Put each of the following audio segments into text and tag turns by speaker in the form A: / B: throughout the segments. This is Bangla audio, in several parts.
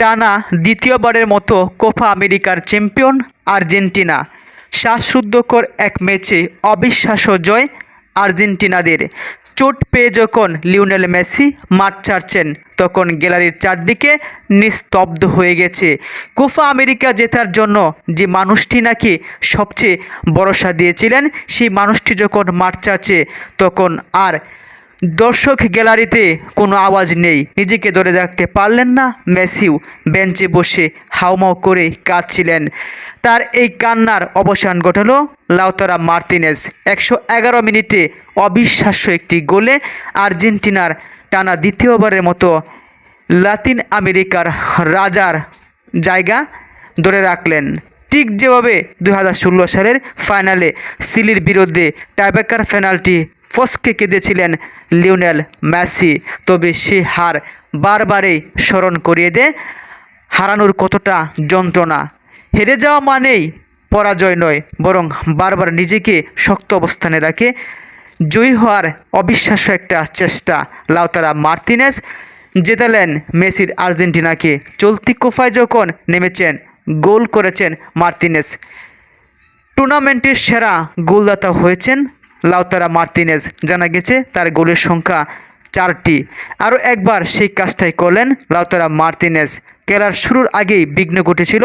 A: টানা দ্বিতীয়বারের মতো কোপা আমেরিকার চ্যাম্পিয়ন আর্জেন্টিনা। শ্বাসরুদ্ধকর এক ম্যাচে অবিশ্বাস্য জয় আর্জেন্টিনাদের। চোট পেয়ে যখন লিওনেল মেসি মাঠ ছাড়ছেন, তখন গ্যালারির চারদিকে নিস্তব্ধ হয়ে গেছে। কোফা আমেরিকা জেতার জন্য যে মানুষটি নাকি সবচেয়ে ভরসা দিয়েছিলেন, সেই মানুষটি যখন মাঠ ছাড়ছে, তখন আর দর্শক গ্যালারিতে কোনো আওয়াজ নেই। নিজেকে ধরে রাখতে পারলেন না মেসিও বেঞ্চে বসে হাউমাউ করে কাঁদছিলেন। তার এই কান্নার অবসান ঘটালো লাউতারা মার্তিনেস একশো এগারো মিনিটে অবিশ্বাস্য একটি গোলে আর্জেন্টিনার টানা দ্বিতীয়বারের মতো লাতিন আমেরিকার রাজার জায়গা ধরে রাখলেন। ঠিক যেভাবে দু হাজার ষোলো সালের ফাইনালে সিলির বিরুদ্ধে টাইব্রেকার পেনাল্টি ফসকে কেঁদেছিলেন লিওনেল ম্যাসি তবে সে হার বারবারই স্মরণ করিয়ে দে। হারানোর কতটা যন্ত্রণা? হেরে যাওয়া মানেই পরাজয় নয়, বরং বারবার নিজেকে শক্ত অবস্থানে রাখে। জয়ী হওয়ার অবিশ্বাস্য একটা চেষ্টা লাউতারা মার্তিনেস জেতালেন মেসির আর্জেন্টিনাকে। চলতি কোফায় যখন নেমেছেন, গোল করেছেন মার্তিনেস। টুর্নামেন্টের সেরা গোলদাতা হয়েছেন লাউতারা মার্তিনেজ জানা গেছে তার গোলের সংখ্যা চারটি। আরও একবার সেই কাজটাই করলেন লাউতারা মার্তিনেজ। খেলার শুরুর আগেই বিঘ্ন ঘটেছিল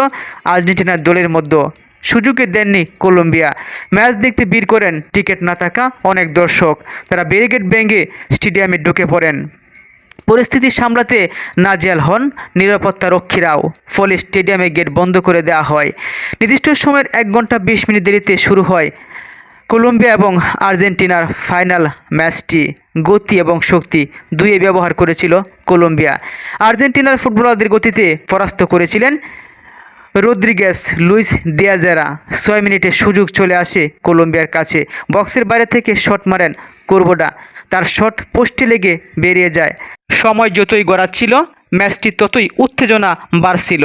A: আর্জেন্টিনার দলের মধ্যে। সুযোগে দেননি কলম্বিয়া। ম্যাচ দেখতে বীর করেন টিকিট না থাকা অনেক দর্শক। তারা ব্যারিকেড ভেঙে স্টেডিয়ামে ঢুকে পড়েন। পরিস্থিতি সামলাতে নাজিয়াল হন নিরাপত্তা রক্ষীরাও। ফলে স্টেডিয়ামে গেট বন্ধ করে দেওয়া হয়। নির্দিষ্ট সময়ের এক ঘণ্টা বিশ মিনিট দেরিতে শুরু হয় কলম্বিয়া এবং আর্জেন্টিনার ফাইনাল ম্যাচটি গতি এবং শক্তি দুইয়ে ব্যবহার করেছিল কলম্বিয়া। আর্জেন্টিনার ফুটবলারদের গতিতে পরাস্ত করেছিলেন রদ্রিগেস লুইস দিয়াজেরা। ছয় মিনিটে সুযোগ চলে আসে কলম্বিয়ার কাছে। বক্সের বাইরে থেকে শট মারেন কোরবোডা। তার শট পোস্টে লেগে বেরিয়ে যায়। সময় যতই গড়াচ্ছিল, ম্যাচটি ততই উত্তেজনা বাড়ছিল।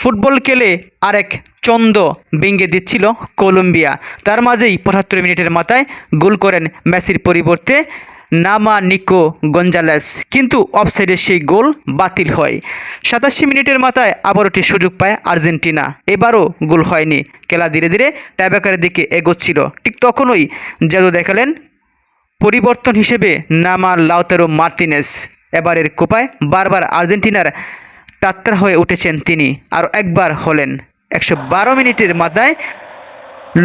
A: ফুটবল খেলে আরেক চন্দ ভেঙে দিচ্ছিল কলম্বিয়া। তার মাঝেই পঁচাত্তর মিনিটের মাথায় গোল করেন মেসির পরিবর্তে নামা নিকো গঞ্জালেস। কিন্তু অফসাইডে সেই গোল বাতিল হয়। সাতাশি মিনিটের মাথায় আবার একটি সুযোগ পায় আর্জেন্টিনা। এবারও গোল হয়নি। খেলা ধীরে ধীরে টাইব্রেকারের দিকে এগোচ্ছিল। ঠিক তখনই জাদু দেখালেন পরিবর্তন হিসেবে নামা লাউতারো মার্তিনেস। এবারের কোপায় বারবার আর্জেন্টিনার তাত্রা হয়ে উঠেছেন তিনি। আর একবার হলেন। একশো বারো মিনিটের মাথায়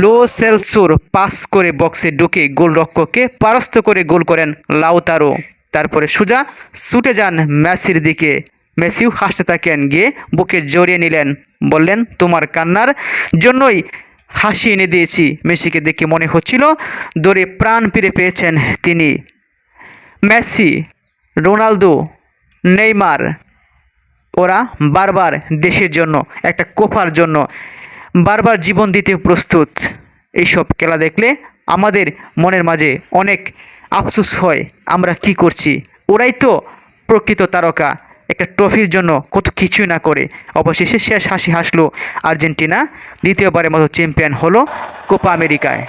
A: লো সেলসুর পাস করে বক্সে ঢুকে গোলরক্ষককে পারস্ত করে গোল করেন লাউতারো। তারপরে সুজা ছুটে যান মেসির দিকে। মেসিও হাসতে থাকেন, গিয়ে বুকে জড়িয়ে নিলেন। বললেন, তোমার কান্নার জন্যই হাসি এনে দিয়েছি। মেসিকে দেখে মনে হচ্ছিল, দৌড়ে প্রাণ ফিরে পেয়েছেন তিনি। মেসি, রোনালদো, নেইমার ওরা বারবার দেশের জন্য, একটা কোপার জন্য বারবার জীবন দিতে প্রস্তুত। এইসব খেলা দেখলে আমাদের মনের মাঝে অনেক আফসোস হয়, আমরা কি করছি? ওরাই তো প্রকৃত তারকা, একটা ট্রফির জন্য কত কিছুই না করে। অবশেষে শেষ হাসি হাসলো আর্জেন্টিনা, দ্বিতীয়বারের মতো চ্যাম্পিয়ন হলো কোপা আমেরিকায়।